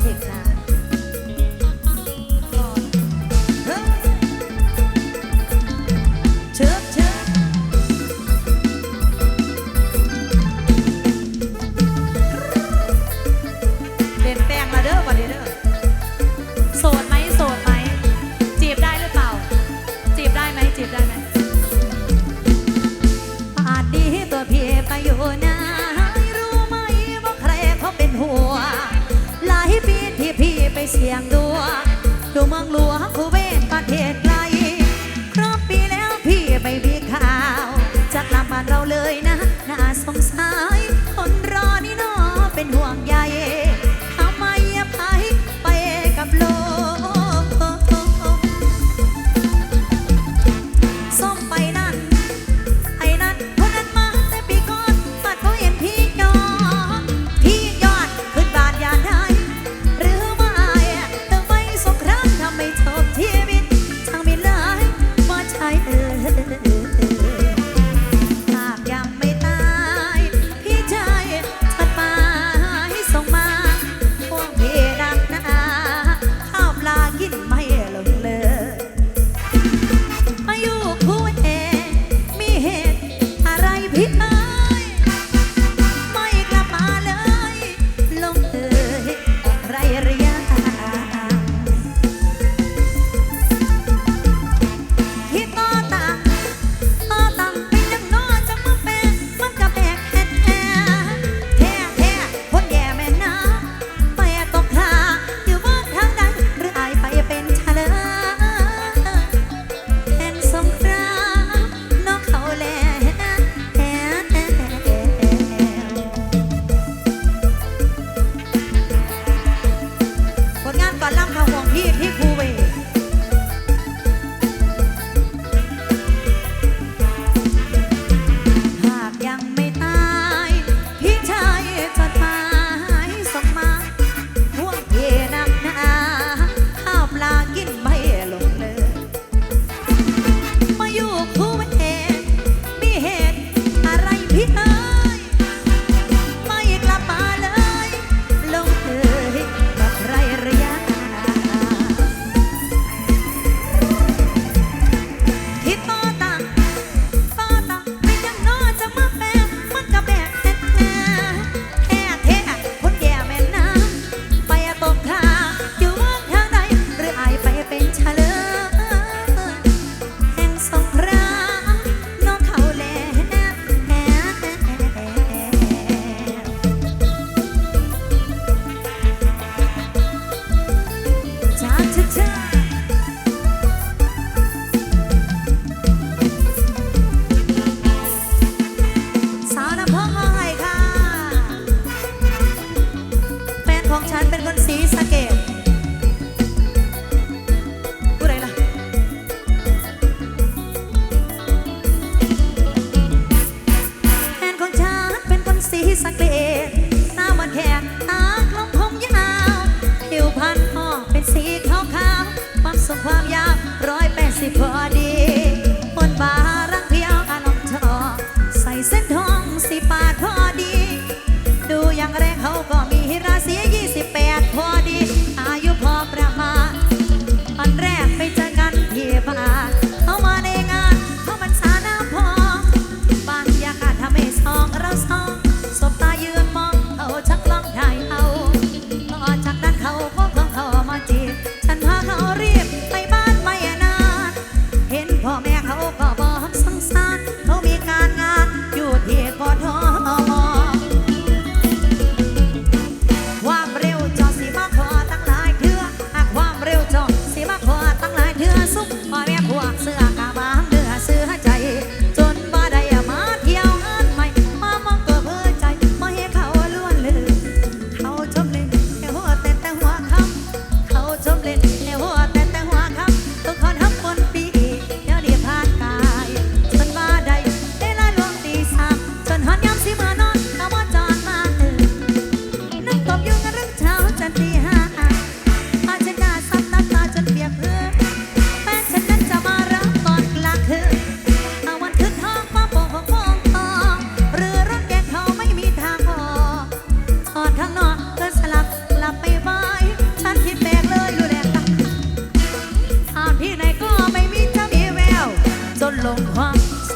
เทคนะ งดัวดูเมืองหลวง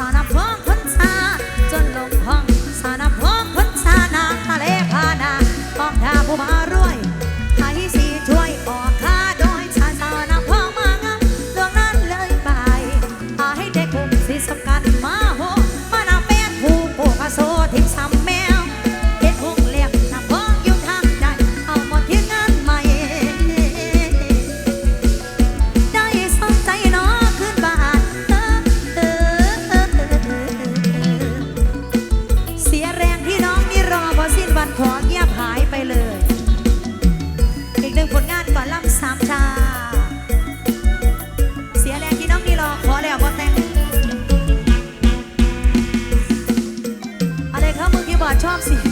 ารพงคนชาจนลงห้องสารพงคนชานาตะเลพานาป้องดาผู้า ชอบสี